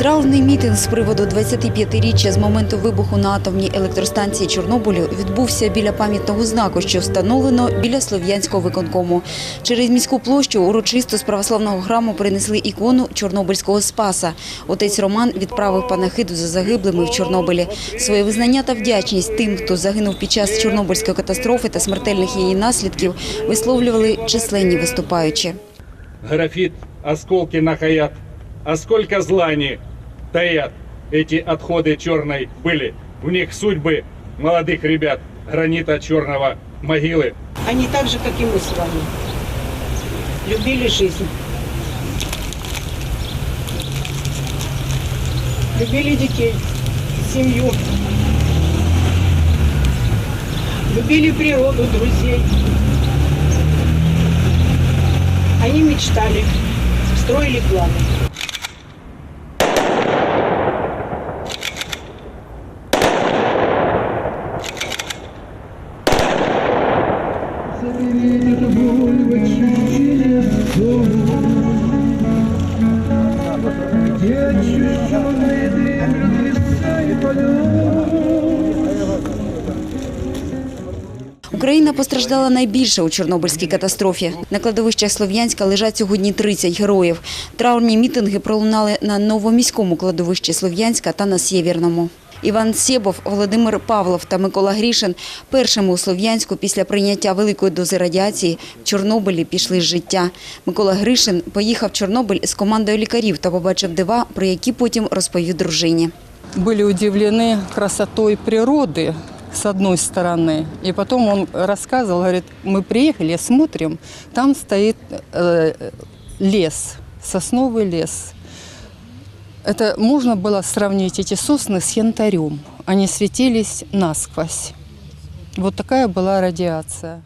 Траурний мітинг з приводу 25-річчя з моменту вибуху на атомній електростанції Чорнобилю відбувся біля пам'ятного знаку, що встановлено біля Слов'янського виконкому. Через міську площу урочисто з православного храму принесли ікону Чорнобильського спаса. Отець Роман відправив панахиду за загиблими в Чорнобилі. Своє визнання та вдячність тим, хто загинув під час Чорнобильської катастрофи та смертельних її наслідків, висловлювали численні виступаючі. графит, осколки нахаят. А сколько злани таят эти отходы черной были. В них судьбы молодых ребят гранита черного могилы. Они так же, как и мы с вами, любили жизнь. Любили детей, семью. Любили природу, друзей. Они мечтали, строили планы. Україна постраждала найбільше у Чорнобильській катастрофі. На кладовищах Слов'янська лежать сьогодні 30 героїв. Траурні мітинги пролунали на новоміському кладовищі Слов'янська та на Сєвєрному. Іван Сєбов, Володимир Павлов та Микола Грішин першими у Слов'янську після прийняття великої дози радіації в Чорнобилі пішли з життя. Микола Гришин поїхав в Чорнобиль з командою лікарів та побачив дива, про які потім розповів дружині. были удивлены красотой природы, с одной стороны. И потом он рассказывал, говорит, мы приехали, смотрим, там стоит э, лес, сосновый лес. Это можно было сравнить эти сосны с янтарем. Они светились насквозь. Вот такая была радиация.